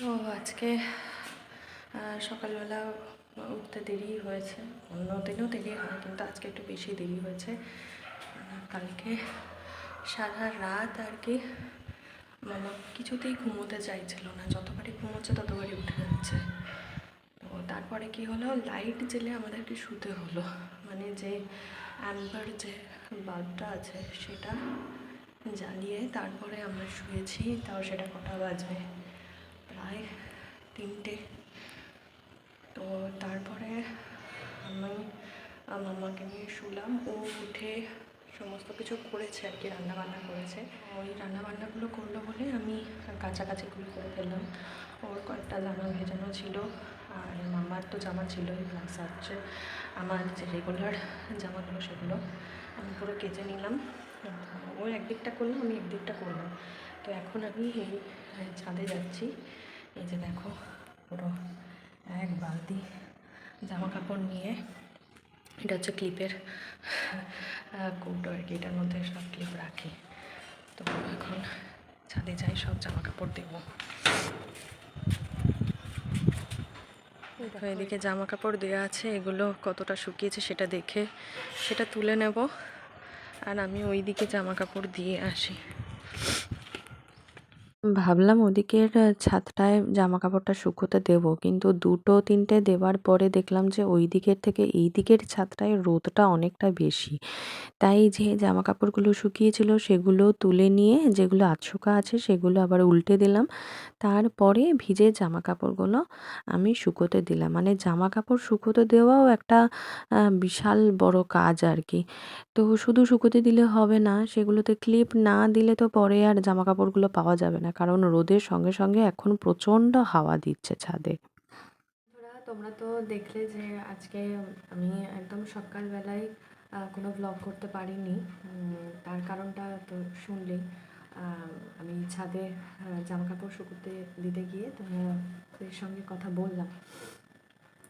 তো আজকে সকালবেলা উঠতে দেরি হয়েছে। অন্য দিনও দেরি হয় কিন্তু আজকে একটু বেশি দেরি হয়েছে। কালকে সারা রাত আর কি, মামা কিছুতেই ঘুমোতে চাইছিল না। যতবারই ঘুমোচ্ছে, ততবারই উঠে যাচ্ছে। তো তারপরে কি হলো? লাইট জেলে আমাদেরকে শুতে হলো। মানে যে অ্যাম্বার যে বাল্বটা আছে, সেটা জ্বালিয়ে তারপরে আমরা শুয়েছি। তাও সেটা কটা বাজবে? প্রায় তিনটে। তো তারপরে আমি আহ, মাম্মাকে নিয়ে শুলাম। ও উঠে সমস্ত কিছু করেছে আর কি রান্নাবান্না করেছে। ওই রান্নাবান্নাগুলো করল বলে আমি কাছাকাছিগুলো করে ফেললাম। ওর কয়েকটা জামা ভেজানো ছিল আর মামার তো জামা ছিলই প্লাস হচ্ছে আমার যে রেগুলার জামাগুলো সেগুলো আমি পুরো কেচে নিলাম। ও একদিকটা করলাম আমি একদিকটা করলাম। তো এখন আমি এই ছাদে যাচ্ছি। এই যে দেখো, পুরো এক বালতি জামা কাপড় নিয়ে, এটা হচ্ছে ক্লিপের কৌটো আর কি, এটার মধ্যে সব ক্লিপ রাখি। তো এখন ছাদে যাই, সব জামা কাপড় দেবো এদিকে জামা কাপড় দেওয়া আছে, এগুলো কতটা শুকিয়েছে সেটা দেখে, সেটা তুলে নেব। আর আমি ওই দিকে জামা কাপড় দিয়ে আসি। ভাবলাম ওদিকের ছাদটায় জামা কাপড়টা শুকোতে দেব। কিন্তু দুটো তিনটে দেওয়ার পরে দেখলাম যে ওই দিকের থেকে এই দিকের ছাদটায় রোদটা অনেকটা বেশি। তাই যে জামা কাপড়গুলো শুকিয়েছিল সেগুলো তুলে নিয়ে, যেগুলো আধশোকা আছে সেগুলো আবার উল্টে দিলাম। তারপরে ভিজে জামা কাপড়গুলো আমি শুকোতে দিলাম। মানে জামা কাপড় শুকোতে দেওয়াও একটা বিশাল বড় কাজ আর কি তো শুধু শুকোতে দিলে হবে না, সেগুলোতে ক্লিপ না দিলে তো পরে আর জামা কাপড়গুলো পাওয়া যাবে না। কারণ রোদের সঙ্গে সঙ্গে এখন প্রচণ্ড হাওয়া দিচ্ছে ছাদে। তোমরা তো দেখলে যে আজকে আমি একদম সকালবেলায় কোনো ব্লগ করতে পারিনি। তার কারণটা তো শুনলেই। আমি ছাদে জামা কাপড় শুকোতে দিতে গিয়ে তোমাদের সঙ্গে কথা বললাম।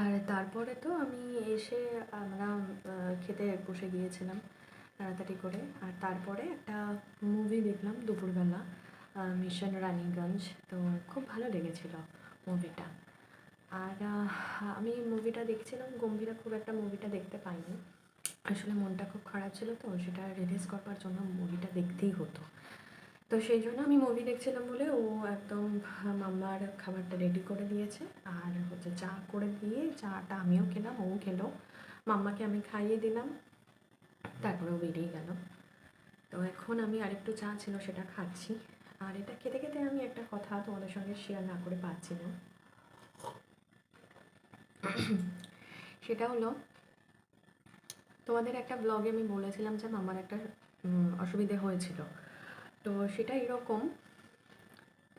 আর তারপরে তো আমি এসে আমরা খেতে বসে গিয়েছিলাম, তাড়াতাড়ি করে। আর তারপরে একটা মুভি দেখলাম দুপুরবেলা। মিশন রানীগঞ্জ। তো খুব ভালো লেগেছিল মুভিটা আর আমি মুভিটা দেখছিলাম, গম্ভীরা খুব একটা মুভিটা দেখতে পাইনি। আসলে মনটা খুব খারাপ ছিল তো, সেটা রিলিজ করবার জন্য মুভিটা দেখতেই হতো। তো সেই জন্য আমি মুভি দেখছিলাম বলে ও একদম মাম্মার খাবারটা রেডি করে দিয়েছে। আর হচ্ছে চা করে দিয়ে চাটা আমিও খেলাম, ও খেলো। মাম্মাকে আমি খাইয়ে দিলাম। তারপরে ও বেরিয়ে গেল। তো এখন আমি আরেকটু চা ছিল সেটা খাচ্ছি। আর এটা খেতে খেতে আমি একটা কথা তোমাদের সঙ্গে শেয়ার না করে পাচ্ছি না। সেটা হলো, তোমাদের একটা ব্লগে আমি বলেছিলাম যে আমার একটা অসুবিধে হয়েছিল। তো সেটা এরকম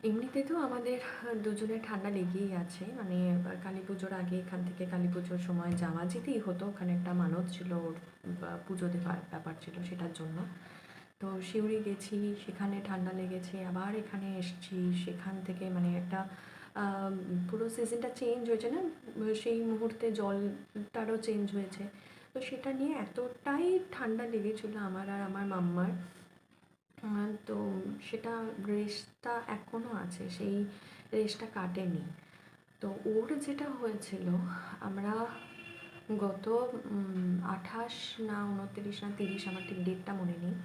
এমনিতে তো আমাদের দুজনের ঠান্ডা লেগেই আছে। মানে কালী পুজোর আগে এখান থেকে কালী পুজোর সময় যাওয়া যেতেই হতো। ওখানে একটা মানত ছিল পুজো দেওয়ার ব্যাপার ছিল সেটার জন্য। তো শিউরি গেছি, সেখানে ঠান্ডা লেগেছে, আবার এখানে এসছি, সেখান থেকে মানে একটা পুরো সিজনটা চেঞ্জ হয়েছে না? সেই মুহূর্তে জলটারও চেঞ্জ হয়েছে। তো সেটা নিয়ে এতটাই ঠান্ডা লেগেছিলো আমার আর আমার মাম্মার। তো সেটা রেসটা এখনও আছে, সেই রেসটা কাটেনি। তো ওর যেটা হয়েছিল, আমরা গত আঠাশ না উনত্রিশ না তিরিশ, আমার ঠিক ডেটটা মনে নেই।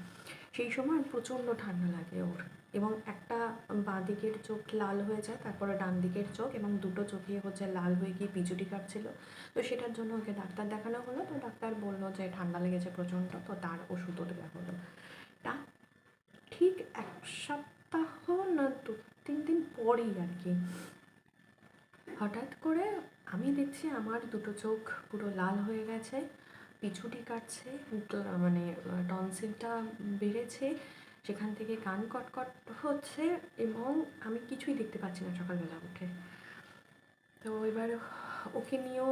সেই সময় প্রচণ্ড ঠান্ডা লাগে ওর। এবং একটা বাঁ দিকের চোখ লাল হয়ে যায়, তারপরে ডান দিকের চোখ এবং দুটো চোখে হচ্ছে লাল হয়ে গিয়ে পিছুটি কাটছিল তো সেটার জন্য ওকে ডাক্তার দেখানো হলো। তো ডাক্তার বলল যে ঠান্ডা লেগেছে প্রচণ্ড, তো তার ওষুধও দেওয়া হলো। তা ঠিক এক সপ্তাহ না দু, তিন দিন পরেই আর কি। হঠাৎ করে আমি দেখছি আমার দুটো চোখ পুরো লাল হয়ে গেছে। পিছুটি কাটছে মানে টনসিলটা বেড়েছে, সেখান থেকে কান কটকট হচ্ছে এবং আমি কিছুই দেখতে পাচ্ছি না সকালবেলা উঠে। তো এবার ওকে নিয়েও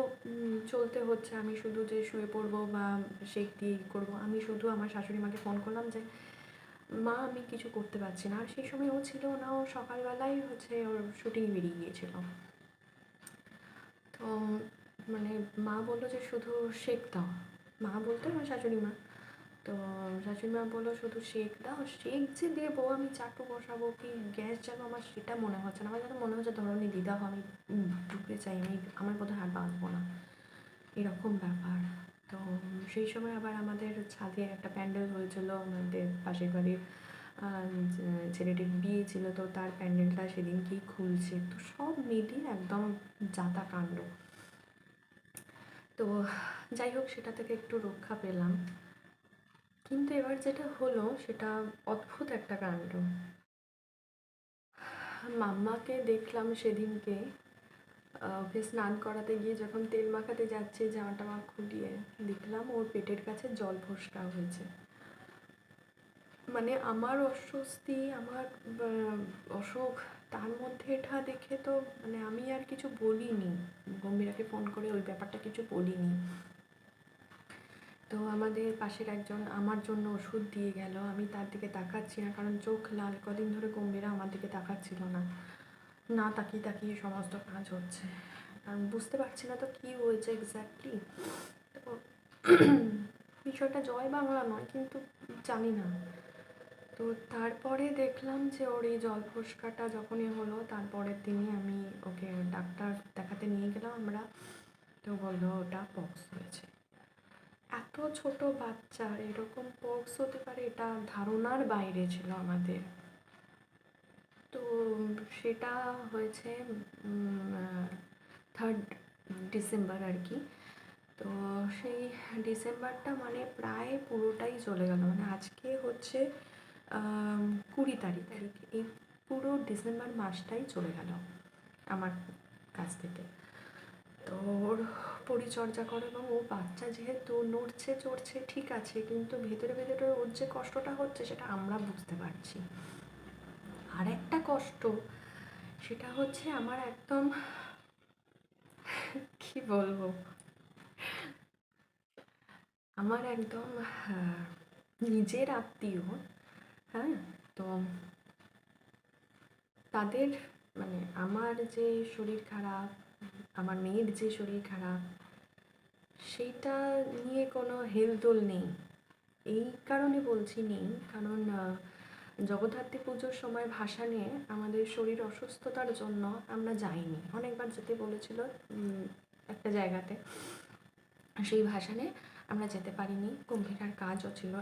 চলতে হচ্ছে। আমি শুধু যে শুয়ে পড়ব বা শেক দিয়ে করব, আমি শুধু আমার শাশুড়ি মাকে ফোন করলাম যে, মা, আমি কিছু করতে পারছি না। আর সেই সময় ও ছিল না, ও সকালবেলায় হচ্ছে ওর শুটিং বেরিয়ে গিয়েছিল। তো মানে মা বলল যে, শুধু শেক দাও। মা বলতে, আমার শাশুড়ি মা। তো শাশুড়ি মা বলল, শুধু শেক দাও শেক যে দেবো, আমি চাটু বসাবো কি? গ্যাস যাব আমার সেটা মনে হচ্ছে না। আমার যেন মনে হচ্ছে ধরনি দিদা আমি ঢুকে চাই, আমি আমার বোধহয় আর বাঁচবো না। এরকম ব্যাপার। তো সেই সময় আবার আমাদের ছাদে একটা প্যান্ডেল হয়েছিল, আমাদের পাশের বাড়ির ছেলেটির বিয়ে ছিল, তো তার প্যান্ডেলটা সেদিনকেই খুলছে। তো সব মিলিয়ে একদম যাতা কাণ্ড তো যাই হোক, সেটা থেকে একটু রক্ষা পেলাম। কিন্তু এবার যেটা হলো, সেটা অদ্ভুত একটা কাণ্ড। মাম্মাকে দেখলাম সেদিনকে, ওকে স্নান করাতে গিয়ে যখন তেল মাখাতে যাচ্ছে, জামা টামা খুলিয়ে দেখলাম ওর পেটের কাছে জল ফোসকা হয়েছে। মানে আমার অস্বস্তি, আমার অসুখ তার মধ্যে এটা দেখে তো মানে আমি আর কিছু বলিনি। গম্ভীরাকে ফোন করে ওই ব্যাপারটা কিছু বলিনি। তো আমাদের পাশের একজন আমার জন্য ওষুধ দিয়ে গেল। আমি তার দিকে তাকাচ্ছি না, কারণ চোখ লাল। কদিন ধরে গম্ভীরা আমার দিকে তাকাচ্ছিল না। না, তাকিয়ে তাকিয়ে সমস্ত কাজ হচ্ছে। কারণ বুঝতে পারছি না তো কী হয়েছে এক্স্যাক্টলি তো বিষয়টা জয় বাংলা নয়, কিন্তু জানি না। তো তারপরে দেখলাম যে ওর এই জল ফোসকাটা যখনই হলো, তারপরের দিনই আমি ওকে ডাক্তার দেখাতে নিয়ে গেলাম আমরা। তো বলল ওটা পক্স হয়েছে। এত ছোট বাচ্চার এরকম পক্স হতে পারে, এটা ধারণার বাইরে ছিল আমাদের। তো সেটা হয়েছে থার্ড ডিসেম্বর আর কি। তো সেই ডিসেম্বরটা মানে প্রায় পুরোটাই চলে গেল। মানে আজকে হচ্ছে কুড়ি তারিখ। এই পুরো ডিসেম্বর মাসটাই চলে গেল আমার কাছ থেকে। তো ওর পরিচর্যা করে এবং ও বাচ্চা যেহেতু নড়ছে, চড়ছে, ঠিক আছে, কিন্তু ভেতরে ভেতরে ওর যে কষ্টটা হচ্ছে সেটা আমরা বুঝতে পারছি। আর একটা কষ্ট, সেটা হচ্ছে আমার একদম কি বলব? আমার একদম নিজের আত্মীয় হ্যাঁ তো তাদের মানে আমার যে শরীর খারাপ, আমার মেয়ের যে শরীর খারাপ সেইটা নিয়ে কোনো হেলদোল নেই। এই কারণে বলছি নেই, কারণ জগদ্ধাত্রী পুজোর সময় ভাষা নিয়ে আমাদের শরীর অসুস্থতার জন্য আমরা যাইনি। অনেকবার যেতে বলেছিল একটা জায়গাতে। সেই ভাসানে আমরা যেতে পারিনি। গম্ভীরার কাজও ছিল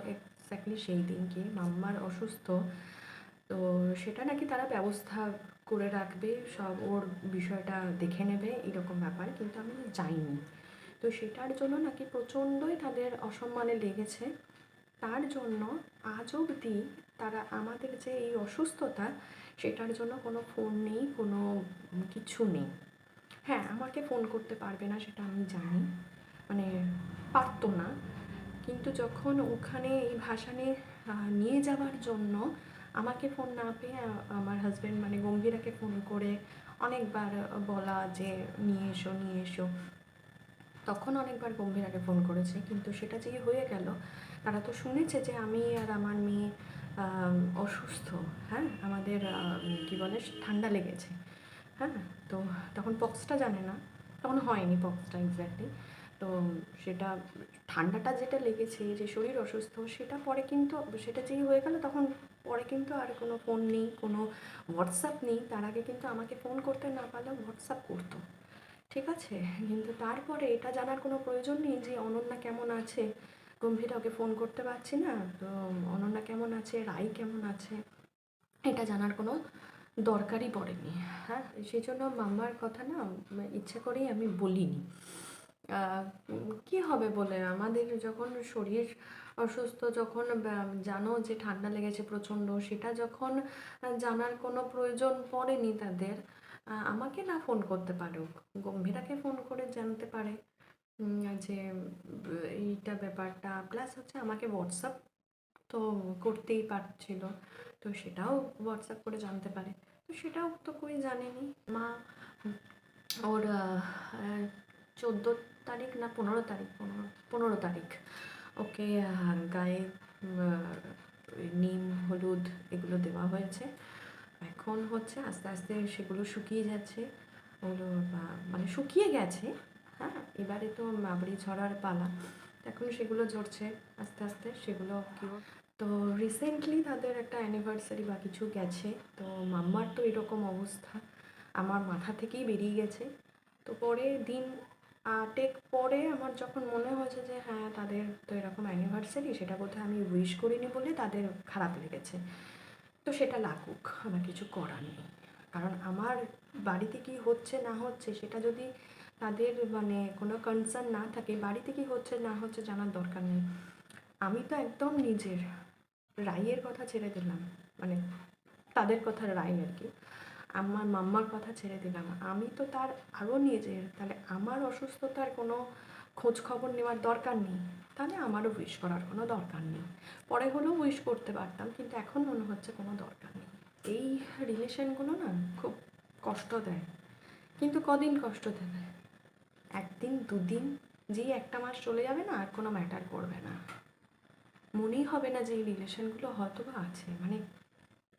এক্স্যাক্টলি সেই দিনকে। মাম্মার অসুস্থ, তো সেটা নাকি তারা ব্যবস্থা করে রাখবে, সব ওর বিষয়টা দেখে নেবে, এরকম ব্যাপার, কিন্তু আমি যাইনি। তো সেটার জন্য নাকি প্রচণ্ডই তাদের অসম্মানে লেগেছে। তার জন্য আজ অবধি তারা আমাদের যে এই অসুস্থতা, সেটার জন্য কোনো ফোন নেই, কোনো কিছু নেই। হ্যাঁ আমাকে ফোন করতে পারবে না, সেটা আমি জানি। মানে পারতো না। কিন্তু যখন ওখানে এই ভাসানে নিয়ে যাওয়ার জন্য আমাকে ফোন না পেয়ে আমার হাজব্যান্ড মানে গম্ভীরাকে ফোন করে অনেকবার বলা যে নিয়ে এসো নিয়ে এসো। তখন অনেকবার গম্ভীরাকে ফোন করেছে। কিন্তু সেটা যে হয়ে গেল তারা তো শুনেছে যে আমি আর আমার মেয়ে অসুস্থ হ্যাঁ? আমাদের আম, কি বলে ঠান্ডা লেগেছে হ্যাঁ? তো তখন পক্সটা জানে না। তখন হয়নি পক্সটা এক্স্যাক্টলি তো সেটা, ঠান্ডাটা যেটা লেগেছে, যে শরীর অসুস্থ, সেটা পরে কিন্তু, সেটা যেই হয়ে গেল তখন পরে কিন্তু আর কোনো ফোন নেই, কোনো হোয়াটসঅ্যাপ নেই। তার আগে কিন্তু আমাকে ফোন করতে না পারলেও হোয়াটসঅ্যাপ করতো। ঠিক আছে? কিন্তু তারপরে এটা জানার কোনো প্রয়োজন নেই যে অনন্যা কেমন আছে? গম্ভীরা ওকে ফোন করতে পারছি না। তো অনন্যা কেমন আছে? রাই কেমন আছে? এটা জানার কোনো দরকারই পড়েনি। হ্যাঁ? সেই জন্য মাম্মার কথা না, ইচ্ছা করেই আমি বলিনি। কি হবে বলে? আমাদের যখন শরীর অসুস্থ, যখন জানো যে ঠান্ডা লেগেছে প্রচণ্ড, সেটা যখন জানার কোনো প্রয়োজন পড়েনি তাদের আমাকে না ফোন করতে পারুক। গম্ভীরাকে ফোন করে জানতে পারে যে, এইটা ব্যাপারটা। প্লাস হচ্ছে আমাকে হোয়াটসঅ্যাপ তো করতেই পারছিল, তো সেটাও হোয়াটসঅ্যাপ করে জানতে পারে। তো সেটাও তো কই জানেনি। মা, ওর চোদ্দ তারিখ না পনেরো তারিখ? পনেরো পনেরো তারিখ। ওকে গায়ে নিম, হলুদ এগুলো দেওয়া হয়েছে। এখন হচ্ছে আস্তে আস্তে সেগুলো শুকিয়ে যাচ্ছে। ওগুলো মানে শুকিয়ে গেছে হ্যাঁ? এবারে তো মাবড়ি ছড়ার পালা। এখন সেগুলো ঝরছে আস্তে আস্তে, সেগুলো কি তো রিসেন্টলি তাদের একটা অ্যানিভার্সারি বা কিছু গেছে। তো মাম্মার তো এরকম অবস্থা। আমার মাথা থেকেই বেরিয়ে গেছে। তো পরে দিন আটেক পরে আমার যখন মনে হয়েছে যে হ্যাঁ তাদের তো এরকম অ্যানিভার্সারি সেটা বোধহয় আমি উইশ করিনি বলে তাদের খারাপ লেগেছে। তো সেটা লাগুক, আমার কিছু করার নেই। কারণ আমার বাড়িতে কি হচ্ছে না হচ্ছে, সেটা যদি তাদের মানে কোনো কনসার্ন না থাকে, বাড়িতে কি হচ্ছে না হচ্ছে জানার দরকার নেই। আমি তো একদম নিজের রাইয়ের কথা ছেড়ে দিলাম মানে তাদের কথা রাই আর কি। আমার মাম্মার কথা ছেড়ে দিলাম। আমি তো তার আরও নিজের তাহলে আমার অসুস্থতার কোনো খোঁজ খবর নেওয়ার দরকার নেই। তাহলে আমারও উইশ করার কোনো দরকার নেই। পরে হলেও উইশ করতে পারতাম, কিন্তু এখন মনে হচ্ছে কোনো দরকার নেই। এই রিলেশনগুলো না খুব কষ্ট দেয়। কিন্তু কদিন কষ্ট দেবে? একদিন, দুদিন যেই একটা মাস চলে যাবে না, আর কোনো ম্যাটার করবে না। মনেই হবে না যে এই রিলেশনগুলো হয়তো বা আছে। মানে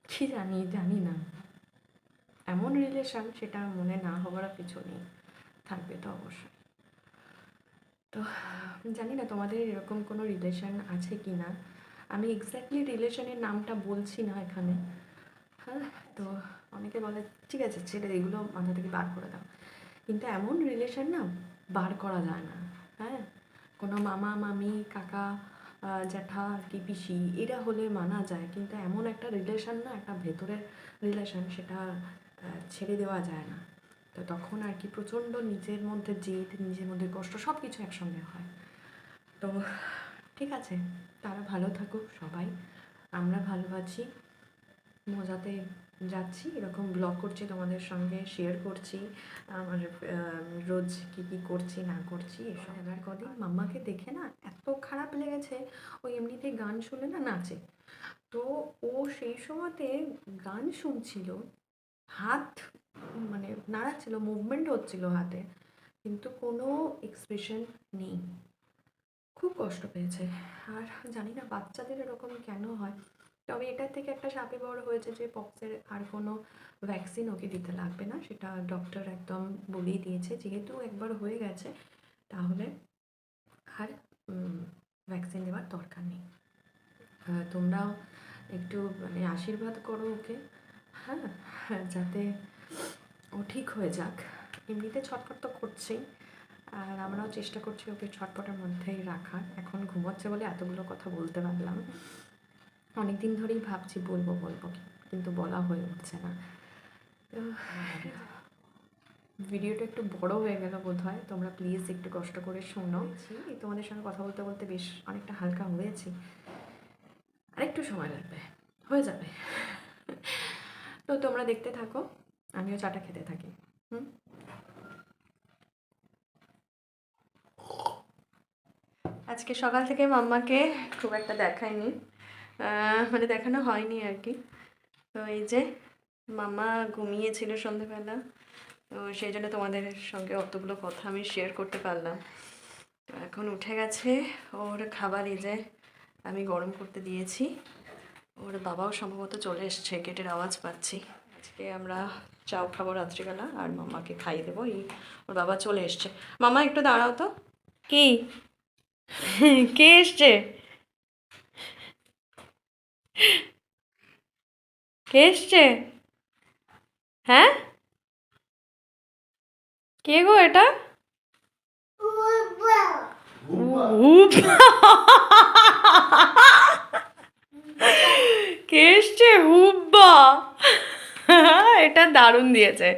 কি জানি জানি না। এমন রিলেশন সেটা মনে না হওয়ার কিছু পিছনেই থাকবে তো অবশ্যই। তো, জানি না তোমাদের এরকম কোনো রিলেশন আছে কি না। আমি এক্স্যাক্টলি রিলেশনের নামটা বলছি না এখানে। হ্যাঁ তো অনেকে বলে, ঠিক আছে, ছেড়ে এগুলো মাথা থেকে বার করে দাও। কিন্তু এমন রিলেশন না, বার করা যায় না। হ্যাঁ কোনো মামা, মামি, কাকা জ্যাঠা কি পিসি, এরা হলে মানা যায়। কিন্তু এমন একটা রিলেশন না, একটা ভেতরের রিলেশান সেটা ছেড়ে দেওয়া যায় না। তো তখন আর কি প্রচণ্ড নিজের মধ্যে জেদ নিজের মধ্যে কষ্ট সব কিছু একসঙ্গে হয়। তো ঠিক আছে তারা ভালো থাকুক সবাই। আমরা ভালো আছি মজাতে যাচ্ছি এরকম ব্লগ করছি তোমাদের সঙ্গে শেয়ার করছি আমার রোজ কী কী করছি না করছি এসব। এবার কদিন মাম্মাকে দেখে না এত খারাপ লেগেছে ও এমনিতে গান শুনে না নাচে। তো ও সেই সময়তে গান শুনছিল হাত মানে নাড়াচ্ছিল মুভমেন্ট হচ্ছিল হাতে, কিন্তু কোনো এক্সপ্রেশন নেই। খুব কষ্ট পেয়েছে। আর জানি না বাচ্চাদের এরকম কেন হয়। তবে এটার থেকে একটা সাপে বড় হয়েছে যে পক্সের আর কোনো ভ্যাকসিন ওকে দিতে লাগবে না, সেটা ডক্টর একদম বলেই দিয়েছে। যেহেতু একবার হয়ে গেছে, তাহলে আর ভ্যাকসিন দেওয়ার দরকার নেই। তোমরাও একটু মানে আশীর্বাদ করো ওকে। হ্যাঁ হ্যাঁ, যাতে ও ঠিক হয়ে যাক। এমনিতে ছটফট তো করছেই আর আমরাও চেষ্টা করছি ওকে ছটফটের মধ্যেই রাখার। এখন ঘুমোচ্ছে বলে এতগুলো কথা বলতে পারলাম। অনেক দিন ধরেই ভাবছি বলব বলব কিন্তু বলা হয়ে উঠছে না। তো ভিডিওটা একটু বড় হয়ে গেল বোধ হয় তোমরা প্লিজ একটু কষ্ট করে শোনো। তোমাদের সঙ্গে কথা বলতে বলতে বেশ অনেকটা হালকা হয়েছি। আরেকটু সময় লাগবে। হয়ে যাবে। তো তোমরা দেখতে থাকো। আমিও চাটা খেতে থাকি। হুম? আজকে সকাল থেকে মাম্মাকে খুব একটা দেখায়নি মানে দেখানো হয়নি আর কি। তো এই যে মাম্মা ঘুমিয়েছিল সন্ধেবেলা। তো সেই জন্য তোমাদের সঙ্গে অতগুলো কথা আমি শেয়ার করতে পারলাম। তো এখন উঠে গেছে। ওর খাবার এই যে আমি গরম করতে দিয়েছি। ওর বাবাও সম্ভবত চলে এসছে গেটের আওয়াজ পাচ্ছি। আজকে আমরা চাও খাব রাত্রিবেলা আর মামাকে খাইয়ে দেবো। এই ওর বাবা চলে এসছে। মামা একটু দাঁড়াও তো। কি? কে এসছে? কে এসছে? হ্যাঁ? কে গো এটা? কে হুব্বা। এটা দারুণ দিয়েছে।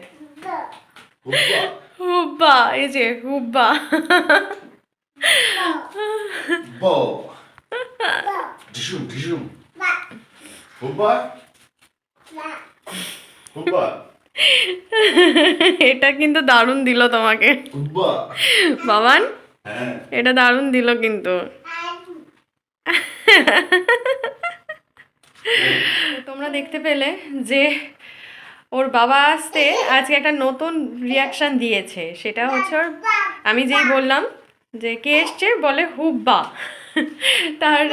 হুব্বা। এই যে হুব্বা. এটা কিন্তু দারুণ দিল তোমাকে. বাবান হ্যাঁ। এটা দারুণ দিল কিন্তু। তোমরা দেখতে পেলে যে ওর বাবা আসতে আজকে একটা নতুন রিয়াকশন দিয়েছে। সেটা হচ্ছে ওর আমি যেই বললাম যে কে এসছে বলে হুব্বা। তার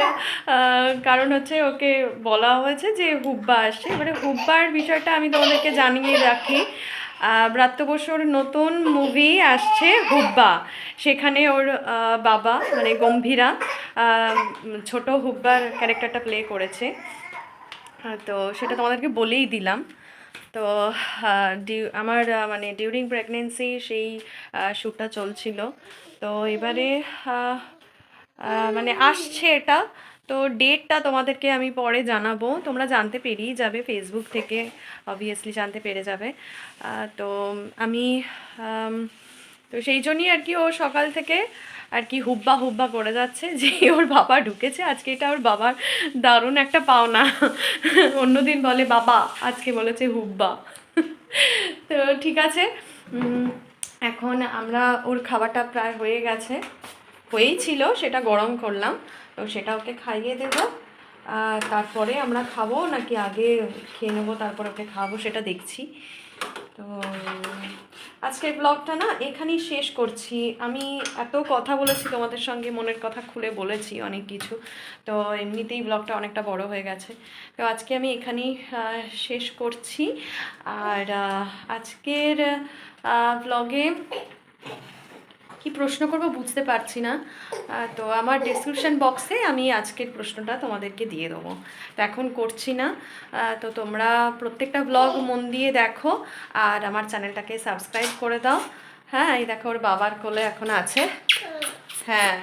কারণ হচ্ছে ওকে বলা হয়েছে যে হুব্বা আসছে। এবারে হুব্বার বিষয়টা আমি তোমাদেরকে জানিয়ে রাখি। ব্রাত্য বসুর নতুন মুভি আসছে হুব্বা। সেখানে ওর বাবা মানে গম্ভীরা ছোট হুব্বার ক্যারেক্টারটা প্লে করেছে। তো সেটা তোমাদেরকে বলেই দিলাম। তো আমার মানে ডিউরিং প্রেগনেন্সি সেই শ্যুটটা চলছিল। তো এবারে মানে আসছে এটা। তো ডেটটা তোমাদেরকে আমি পরে জানাব। তোমরা জানতে পেরিয়ে যাবে ফেসবুক থেকে। অবভিয়াসলি জানতে পেরে যাবে। তো আমি, তো সেই জন্যই আর কি ও সকাল থেকে আর কি হুব্বা হুব্বা করে যাচ্ছে যে ওর বাবা ঢুকেছে। আজকে এটা ওর বাবার দারুণ একটা পাওনা। অন্যদিন বলে, বাবা, আজকে বলেছে হুব্বা। তো ঠিক আছে। এখন আমরা ওর খাবারটা প্রায় হয়ে গেছে। হয়েই ছিল, সেটা গরম করলাম। তো সেটা ওকে খাইয়ে দেবো। তারপরে আমরা খাব নাকি আগে খেয়ে নেব, তারপর ওকে খাব সেটা দেখছি। তো আজকের ব্লগটা না এখানেই শেষ করছি। আমি এত কথা বলেছি তোমাদের সঙ্গে, মনের কথা খুলে বলেছি অনেক কিছু। তো এমনিতেই ব্লগটা অনেকটা বড় হয়ে গেছে। তো আজকে আমি এখানেই শেষ করছি। আর আজকের ব্লগে কি প্রশ্ন করব বুঝতে পারছি না। তো আমার ডেসক্রিপশন বক্সে আমি আজকের প্রশ্নটা তোমাদেরকে দিয়ে দেবো। তো এখন করছি না। তো তোমরা প্রত্যেকটা ব্লগ মন দিয়ে দেখো আর আমার চ্যানেলটাকে সাবস্ক্রাইব করে দাও। হ্যাঁ এই দেখো ওর বাবার কোলে এখন আছে। হ্যাঁ।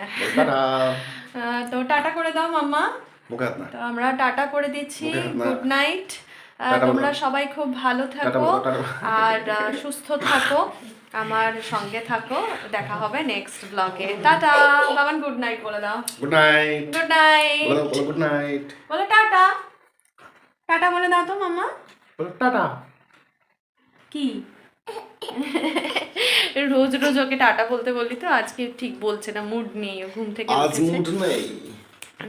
তো টাটা করে দাও মাম্মা। তো আমরা টাটা করে দিচ্ছি। Good night. তোমরা সবাই খুব ভালো থাকো। আর সুস্থ থাকো। আমার সঙ্গে থাকো। দেখা হবে নেক্সট ব্লগে টাটা বাবান গুড নাইট বলে দাও। Good night good night good night বলে টাটা। টাটা বলে দাও তো মাম্মা বলো টাটা। কি? রোজ রোজ ওকে টাটা বলতে বললি তো? আজকে ঠিক বলছে না মুড নেই ঘুম থেকে আজ মুড নেই।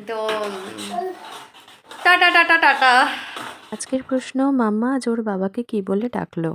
তো টাটা টাটা টাটা আজকের প্রশ্ন মাম্মা আজ ওর বাবাকে কি বলে ডাকলো?